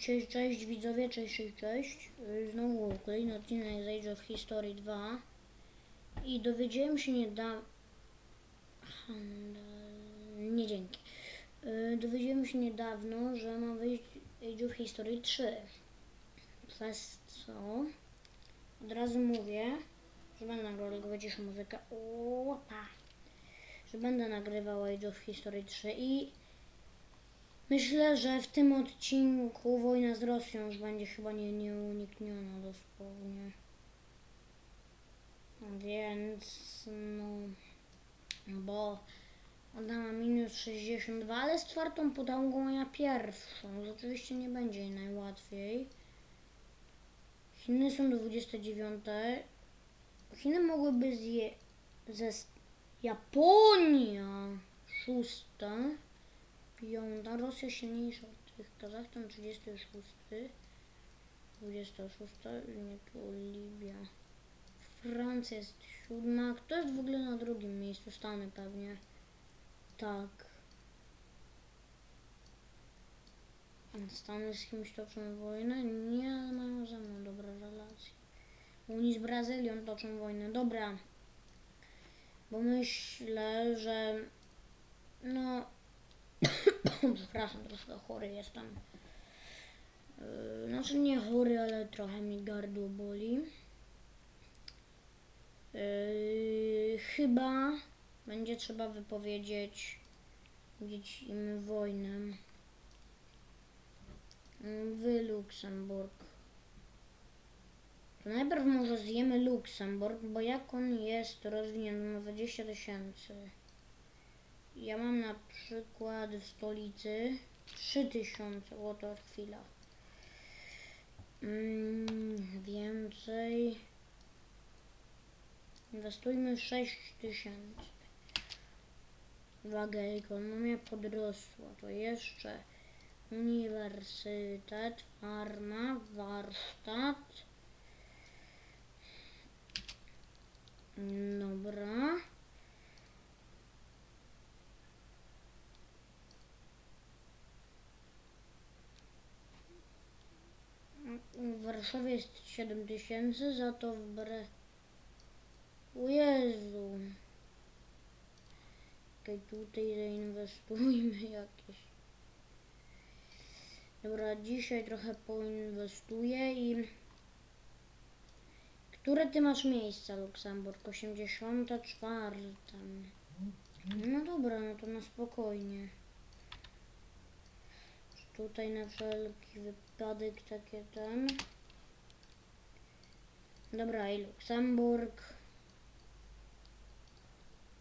Cześć, cześć widzowie, cześć, cześć, cześć. Y, Znowu kolejny odcinek z Age of History 2. I dowiedziałem się niedawno... Nie dzięki. Y, Dowiedziałem się niedawno, że ma wyjść Age of History 3. Przez co... Od razu mówię, że będę nagrywał, wyciszę muzykę. Opa. Że będę nagrywał Age of History 3 i... Myślę, że w tym odcinku wojna z Rosją już będzie chyba nie, nieunikniona dosłownie. Więc no. Bo ona ma minus 62, ale z czwartą potęgą ja pierwszą. Oczywiście nie będzie jej najłatwiej. Chiny są do 29. Chiny mogłyby zje ze Japonia szósta. Piąta, Rosja silniejsza od tych, Kazachstan 36, 26, nie tu Libia, Francja jest siódma, kto jest w ogóle na drugim miejscu? Stany pewnie, tak. Stany z kimś toczą wojnę? Nie, mają ze mną dobre relacje. Unii z Brazylią toczą wojnę, dobra. Bo myślę, że no Przepraszam, troszkę chory jestem. Yy, Znaczy nie chory, ale trochę mi gardło boli. Yy, chyba będzie trzeba wypowiedzieć gdzieś im wojnę. Yy, Wy Luksemburg. To najpierw może zjemy Luksemburg, bo jak on jest rozwinięty, ma 20 tysięcy. Ja mam na przykład w stolicy 3000, o to chwila. Mm, więcej. Inwestujmy 6000. Uwaga, ekonomia podrosła. To jeszcze uniwersytet, farma, warsztat. Dobra. W Warszawie jest 7 tysięcy, za to w Bre... O Jezu. Okej, tutaj zainwestujmy jakieś. Dobra, dzisiaj trochę poinwestuję i... Które ty masz miejsca, Luksemburg? 84. No dobra, no to na spokojnie. Tutaj na wszelki wypadek takie ten. Dobra, i Luksemburg.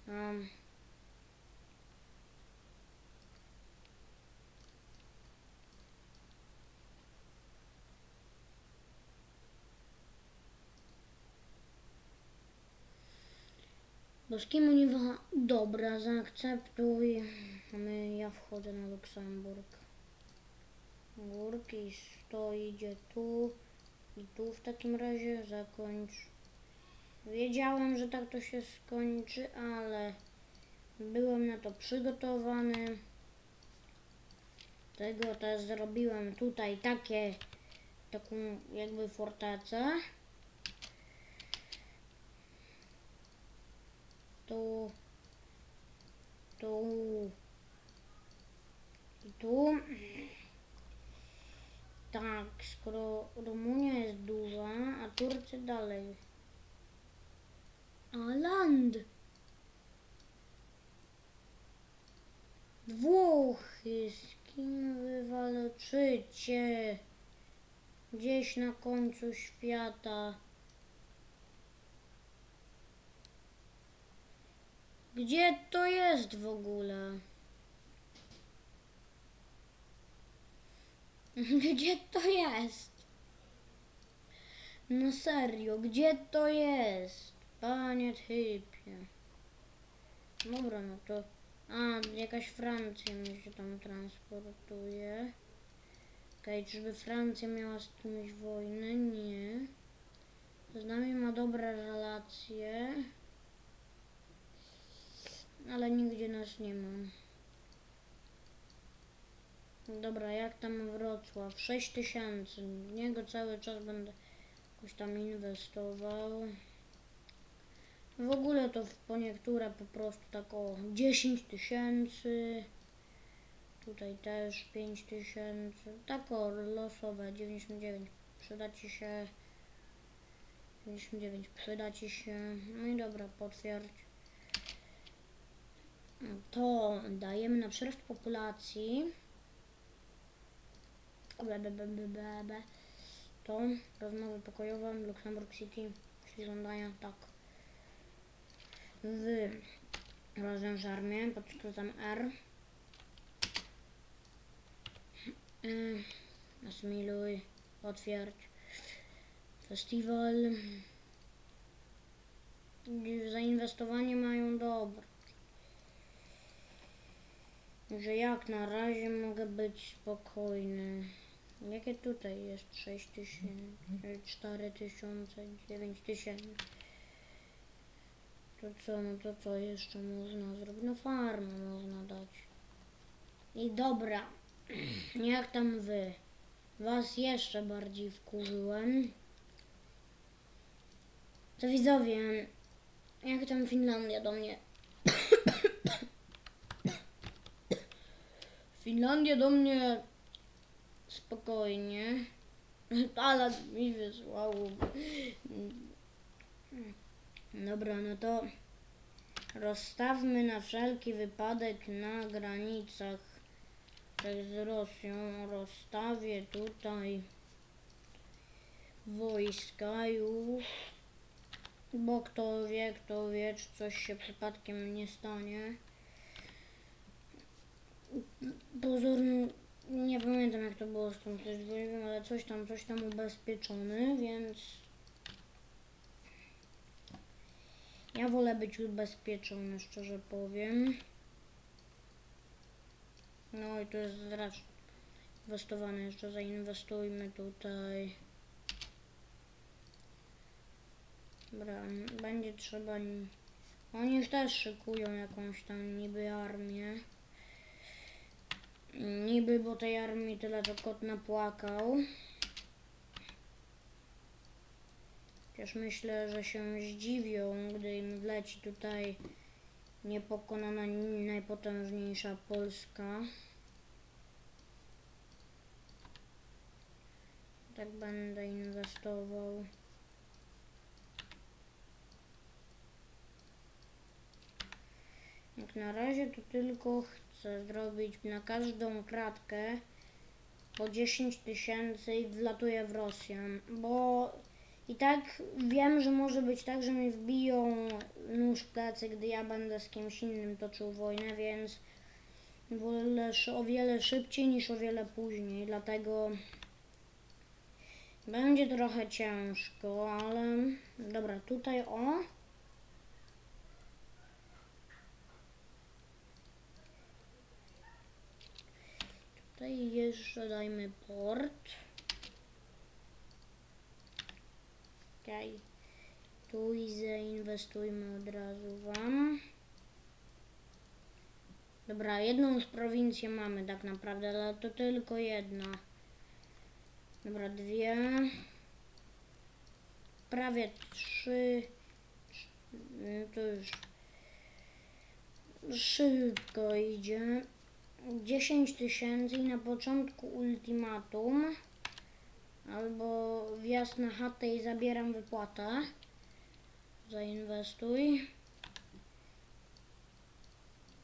Um. Boskiego Uniwa. Dobra, zaakceptuj. My, ja wchodzę na Luksemburg. Górki to idzie tu tu w takim razie zakończ. Wiedziałem, że tak to się skończy, ale byłem na to przygotowany. Tego też zrobiłem tutaj takie, taką jakby fortecę. Tu, tu i tu. Tak, skoro Rumunia jest duża, a Turcy dalej. A land! Włochy, z kim wy walczycie? Gdzieś na końcu świata. Gdzie to jest w ogóle? Gdzie to jest? No serio, gdzie to jest? Panie typie. Dobra, no to... A, jakaś Francja mi się tam transportuje. Okej, czyżby Francja miała z kimś wojnę? Nie. Z nami ma dobre relacje. Ale nigdzie nas nie ma. Dobra, jak tam Wrocław? 6 tysięcy. W niego cały czas będę jakoś tam inwestował. W ogóle to po niektóre po prostu tak o 10 tysięcy. Tutaj też 5 tysięcy. Tak o losowe 99. Przyda ci się 99. Przyda ci się. No i dobra, potwierdź. To dajemy na przyrost populacji. Be, be, be, be, be. To rozmowy pokojowe Luxemburg City. Jeśli żądania, tak. W rozwiąż armię pod skrótem R. Y, Asymiluj, potwierdź. Festiwal. Zainwestowanie mają dobre. Że jak na razie mogę być spokojny. Jakie tutaj jest 6 tysięcy, 4 tysiące, 9 tysięcy. To co, no to co jeszcze można zrobić? No farmę można dać. I dobra, jak tam wy? Was jeszcze bardziej wkurzyłem. To widzowie, jak tam Finlandia do mnie? Finlandia do mnie spokojnie. Ale mi wysłało. Dobra, no to rozstawmy na wszelki wypadek na granicach z Rosją. Rozstawię tutaj wojska już. Bo kto wie, kto wie, czy coś się przypadkiem nie stanie. Pozorny, nie pamiętam jak to było z tym też wiem, ale coś tam, coś tam ubezpieczony, więc ja wolę być ubezpieczony, szczerze powiem. No i to jest zresztą inwestowane, jeszcze zainwestujmy tutaj. Dobra, będzie trzeba... Oni już też szykują jakąś tam niby armię. Niby, bo tej armii tyle to kot napłakał. Chociaż myślę, że się zdziwią, gdy im wleci tutaj niepokonana najpotężniejsza Polska. Tak będę inwestował. Jak na razie to tylko chcę zrobić na każdą kratkę po 10 tysięcy i wlatuję w Rosjan, bo i tak wiem, że może być tak, że mi wbiją nóż w plecy, gdy ja będę z kimś innym toczył wojnę, więc wolę o wiele szybciej niż o wiele później, dlatego będzie trochę ciężko, ale dobra, tutaj o. Tutaj jeszcze dajmy port. Okej. Tu i zainwestujmy od razu wam. Dobra, jedną z prowincji mamy tak naprawdę, ale to tylko jedna. Dobra, dwie. Prawie trzy. Cz- To już szybko idzie. 10 tysięcy i na początku ultimatum. Albo wjazd na chatę i zabieram wypłatę. Zainwestuj.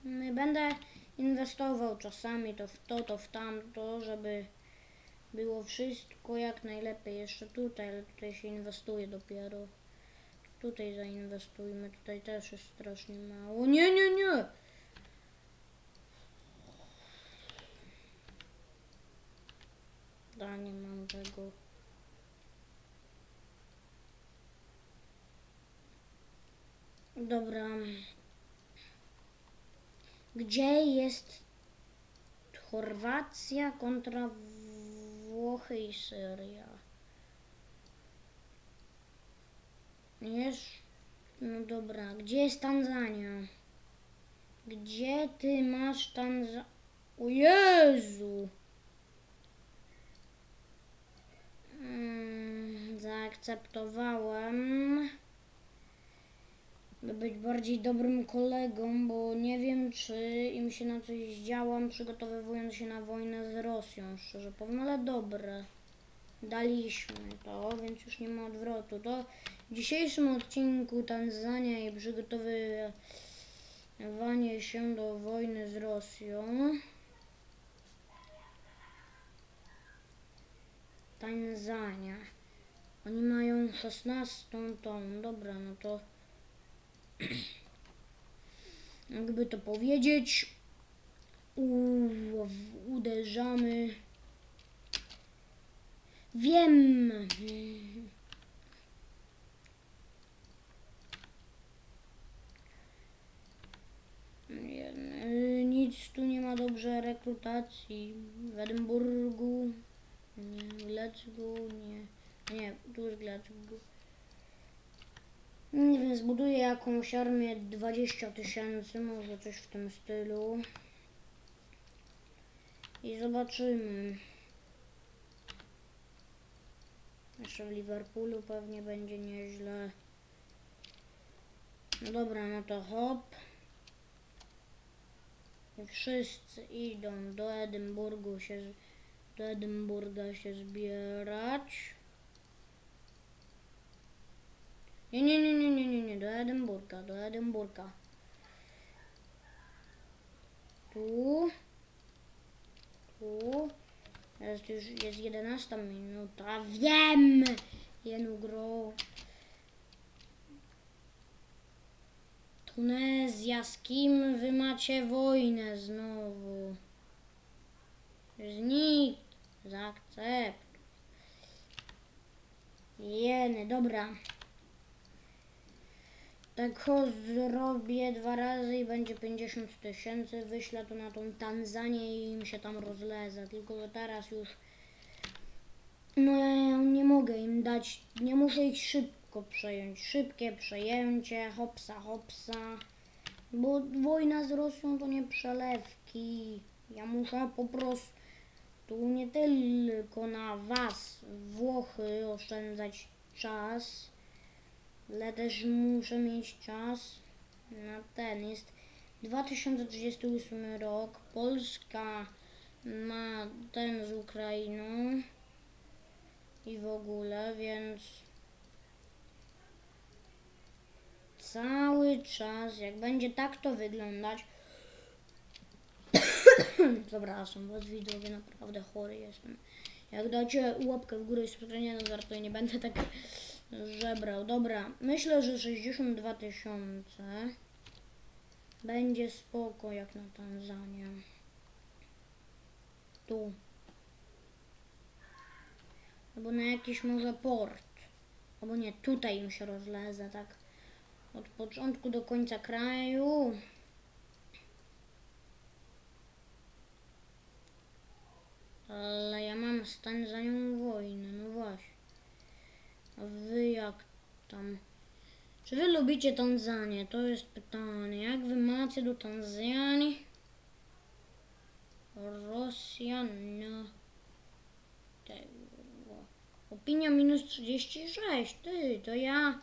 I Będę inwestował czasami to w to, to w tamto, żeby było wszystko jak najlepiej. Jeszcze tutaj, ale tutaj się inwestuje dopiero. Tutaj zainwestujmy, tutaj też jest strasznie mało. Nie, nie, nie! Da, nie mam tego. Dobra. Gdzie jest Chorwacja kontra Włochy i Syria? Jest. No dobra, gdzie jest Tanzania? Gdzie ty masz Tanzanię? O Jezu! Zaakceptowałem, by być bardziej dobrym kolegą, bo nie wiem, czy im się na coś zdziałam, przygotowywując się na wojnę z Rosją, szczerze powiem, ale dobre. Daliśmy to, więc już nie ma odwrotu. To w dzisiejszym odcinku Tanzania i przygotowywanie się do wojny z Rosją. Tanzania. Oni mają 16 tą. Dobra, no to jakby to powiedzieć u, uderzamy. Wiem. Nic tu nie ma dobrze rekrutacji. W Edynburgu, nie, w Glasgow, nie. Nie, jest Glasgow. Nie wiem, zbuduję jakąś armię 20 tysięcy, może coś w tym stylu. I zobaczymy. Jeszcze w Liverpoolu pewnie będzie nieźle. No dobra, no to hop. I wszyscy idą do Edynburgu się, do Edynburga się zbierać. Nie, nie, nie, nie, nie, nie, nie, do Edynburga, do Edynburga. Tu. Tu. Jest już, jest 11 minuta, wiem! Jenu gro. Tunezja, z kim wy macie wojnę znowu? Z nikt. Zaakcept. Jeny, dobra. Tak ho zrobię dwa razy i będzie 50 tysięcy. Wyślę to na tą Tanzanię i im się tam rozlezę. Tylko że teraz już. No ja nie mogę im dać. Nie muszę ich szybko przejąć. Szybkie przejęcie, hopsa, hopsa. Bo wojna z Rosją to nie przelewki. Ja muszę po prostu nie tylko na was, Włochy, oszczędzać czas, ale też muszę mieć czas na ten. Jest 2038 rok. Polska ma ten z Ukrainą i w ogóle, więc cały czas, jak będzie tak to wyglądać. Przepraszam was widzowie, naprawdę chory jestem. Jak dacie łapkę w górę i subskrypcję, no żartuję, nie będę tak żebrał. Dobra, myślę, że 62 tysiące będzie spoko jak na Tanzanię. Tu. Albo na jakiś może port. Albo nie, tutaj im się rozlezę, tak. Od początku do końca kraju. Ale ja mam z Tanzanią wojnę, no właśnie. A wy jak tam? Czy wy lubicie Tanzanię? To jest pytanie. Jak wy macie do Tanzanii? Rosja, no. Tego. Opinia minus 36. Ty, to ja.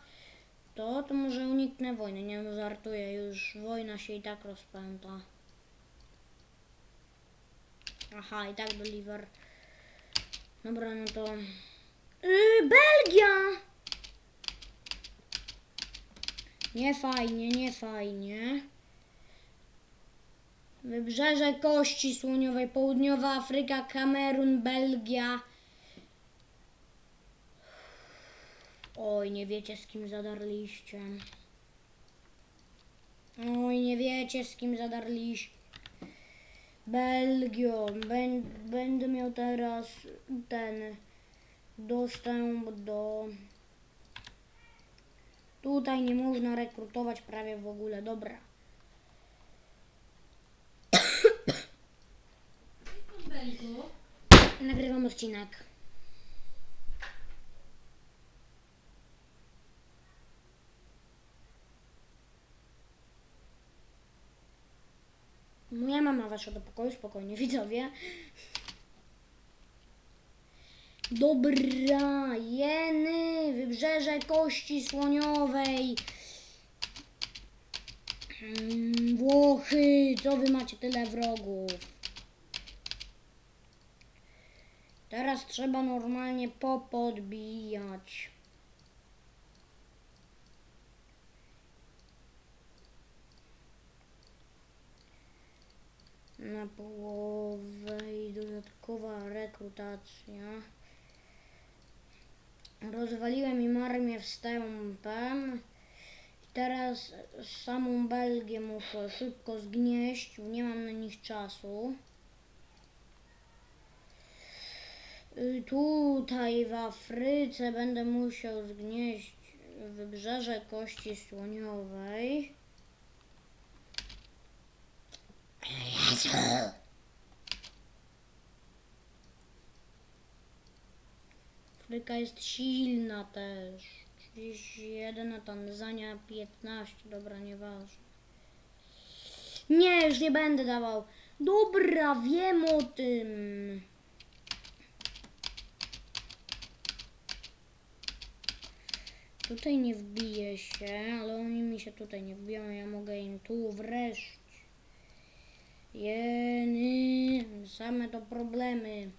To, to może uniknę wojny. Nie no, żartuję. Już wojna się i tak rozpęta. Aha, i tak deliver. Dobra, no to... Yy, Belgia! Nie fajnie, nie fajnie. Wybrzeże Kości Słoniowej, Południowa Afryka, Kamerun, Belgia. Oj, nie wiecie z kim zadarliście. Oj, nie wiecie z kim zadarliście. Belgio, Bę- będę miał teraz ten dostęp do. Tutaj nie można rekrutować prawie w ogóle. Dobra. Nagrywam odcinek. Moja mama weszła do pokoju, spokojnie widzowie. Dobra, jeny, wybrzeże Kości Słoniowej. Mm, Włochy, co wy macie tyle wrogów? Teraz trzeba normalnie popodbijać. Na połowę i dodatkowa rekrutacja. Rozwaliłem im armię wstępem. I teraz samą Belgię muszę szybko zgnieść, nie mam na nich czasu. Tutaj w Afryce będę musiał zgnieść wybrzeże Kości Słoniowej. Afryka jest silna też. 31, a Tanzania 15. Dobra, nieważne. Nie, już nie będę dawał. Dobra, wiem o tym. Tutaj nie wbije się, ale oni mi się tutaj nie wbiją, ja mogę im tu wreszcie. Jeny, same to problemy.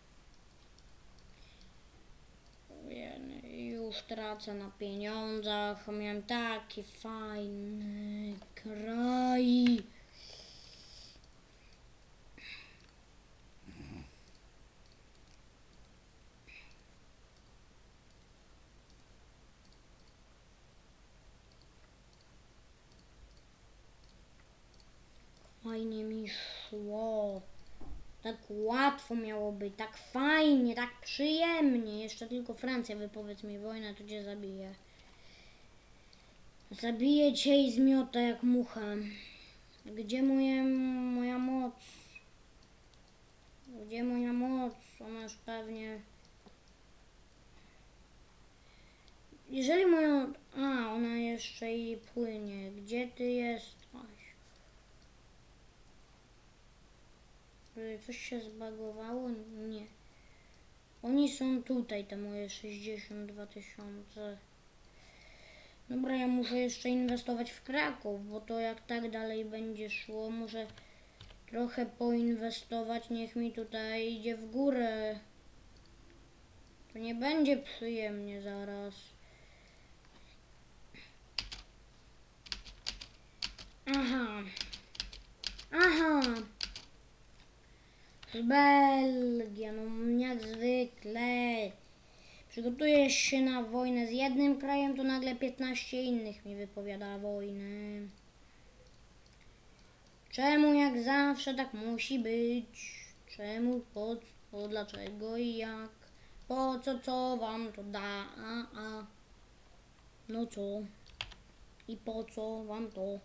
Już tracę na pieniądzach, miałem taki fajny kraj. Fajnie mi szło. Tak łatwo miało być, tak fajnie, tak przyjemnie. Jeszcze tylko Francja wypowiedz mi wojnę, to cię zabije. Zabiję cię i zmiotę jak muchę. Gdzie moje, moja moc? Gdzie moja moc? Ona już pewnie... Jeżeli moją... A, ona jeszcze i płynie. Gdzie ty jesteś? Coś się zbagowało? Nie. Oni są tutaj, te moje 62 tysiące. Dobra, ja muszę jeszcze inwestować w Kraków, bo to jak tak dalej będzie szło, muszę trochę poinwestować, niech mi tutaj idzie w górę. To nie będzie przyjemnie zaraz. Aha. Aha. Belgia, no jak zwykle. Przygotujesz się na wojnę z jednym krajem, to nagle 15 innych mi wypowiada wojnę. Czemu jak zawsze tak musi być? Czemu, po co, dlaczego i jak? Po co, co wam to da? A, a. No co? I po co wam to?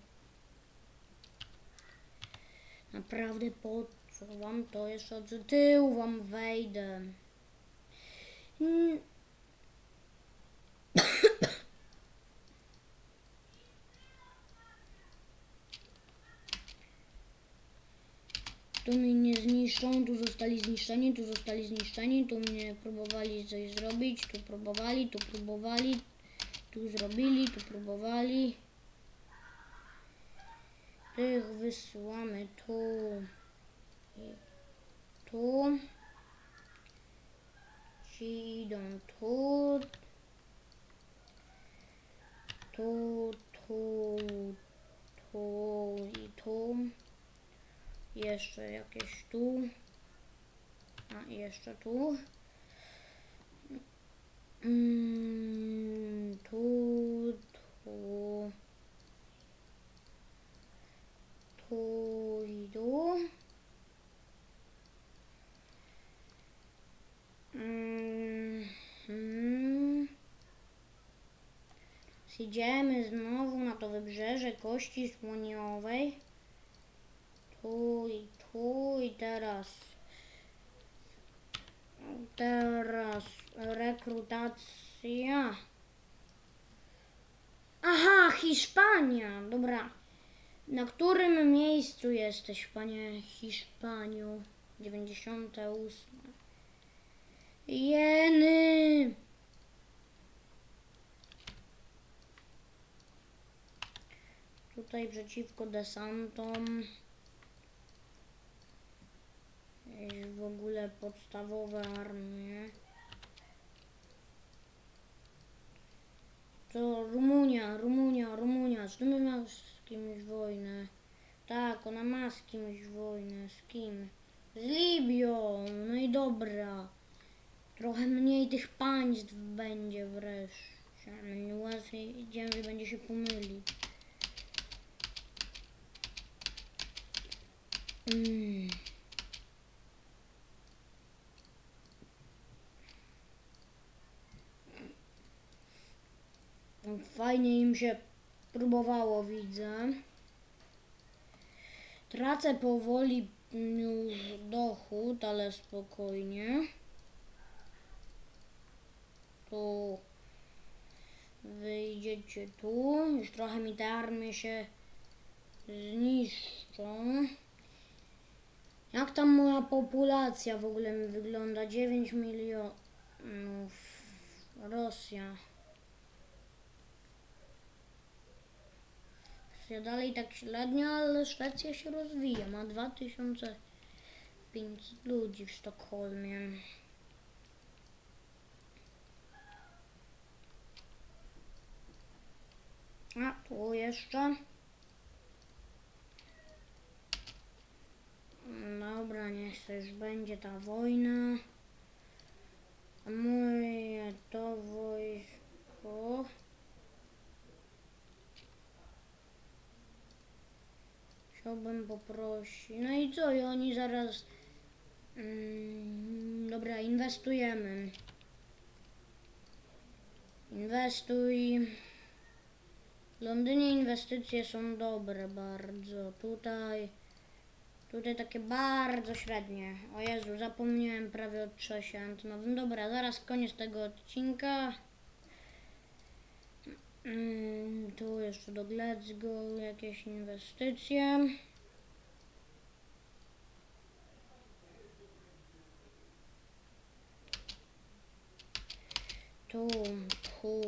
Naprawdę po co wam to? Jeszcze od tyłu wam wejdę. Mm. Tu mnie nie zniszczą, tu zostali zniszczeni, tu zostali zniszczeni, tu mnie próbowali coś zrobić, tu próbowali, tu próbowali, tu zrobili, tu próbowali. Tych wysyłamy tu tu. Ci idą tu. Tu, tu, i tu. Jeszcze jakieś tu. A jeszcze tu. Mm, tu, tu. Tu i tu. Idziemy znowu na to wybrzeże Kości Słoniowej. Tu i tu i teraz. Teraz rekrutacja. Aha, Hiszpania. Dobra. Na którym miejscu jesteś, panie Hiszpaniu? 98. Jeny. Tutaj przeciwko desantom jest w ogóle podstawowe armie. To Rumunia, Rumunia, Rumunia. Czy my mamy z kimś wojnę? Tak, ona ma z kimś wojnę. Z kim? Z Libią. No i dobra. Trochę mniej tych państw będzie wreszcie. No łatwiej idziemy, będzie się pomylić. Mm. No, Fajnie im się próbowało, widzę. Tracę powoli już dochód, ale spokojnie. Tu wyjdziecie tu. Już trochę mi te armie się zniszczą. Jak tam moja populacja w ogóle mi wygląda? 9 milionów. Rosja. Rosja dalej tak średnio, ale Szwecja się rozwija. Ma 2500 ludzi w Sztokholmie. A, tu jeszcze. Dobra, niech to już będzie ta wojna. Moje to wojsko. Chciałbym poprosić. No i co? I oni zaraz. Mm, dobra, inwestujemy. Inwestuj. W Londynie inwestycje są dobre bardzo. Tutaj. Tutaj takie bardzo średnie. O Jezu, zapomniałem prawie o czasie antenowym. Dobra, zaraz koniec tego odcinka. Mm, tu jeszcze do Glasgow jakieś inwestycje. Tu, tu,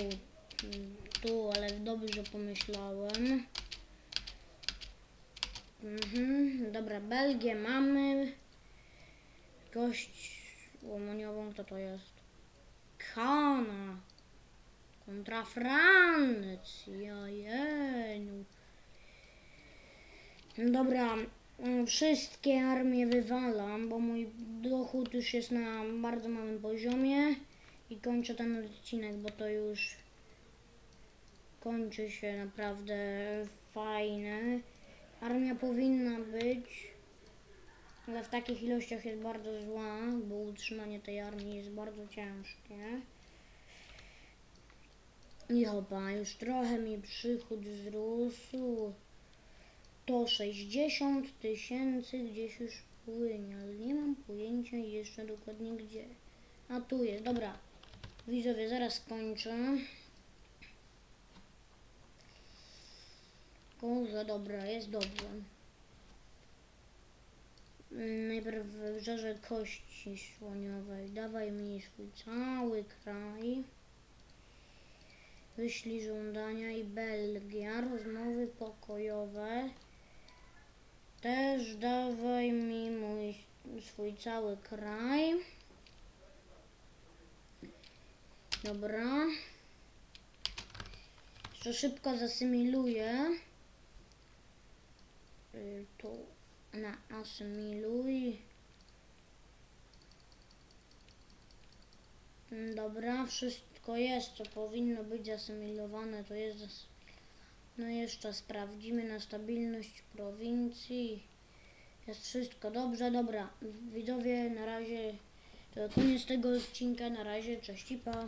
tu, ale dobrze pomyślałem. Mhm, dobra, Belgię mamy. Gość łomoniową, kto to jest? Kana. Kontra Francja, jeniu. Dobra, mm, wszystkie armie wywalam, bo mój dochód już jest na bardzo małym poziomie. I kończę ten odcinek, bo to już kończy się naprawdę fajne. Armia powinna być, ale w takich ilościach jest bardzo zła, bo utrzymanie tej armii jest bardzo ciężkie. I hopa, już trochę mi przychód wzrósł. To 60 tysięcy gdzieś już płynie, ale nie mam pojęcia jeszcze dokładnie gdzie. A tu jest, dobra. Widzowie, zaraz kończę. Kurze, dobra, jest dobrze. Najpierw wybrzeże kości słoniowej. Dawaj mi swój cały kraj. Wyślij żądania i Belgia. Rozmowy pokojowe. Też dawaj mi mój swój cały kraj. Dobra. Jeszcze szybko zasymiluję. Tu na asymiluj. Mm, Dobra, wszystko jest, co powinno być zasymilowane, to jest. No jeszcze sprawdzimy na stabilność prowincji. Jest wszystko dobrze, dobra. Widzowie, na razie to koniec tego odcinka, na razie, cześć pa.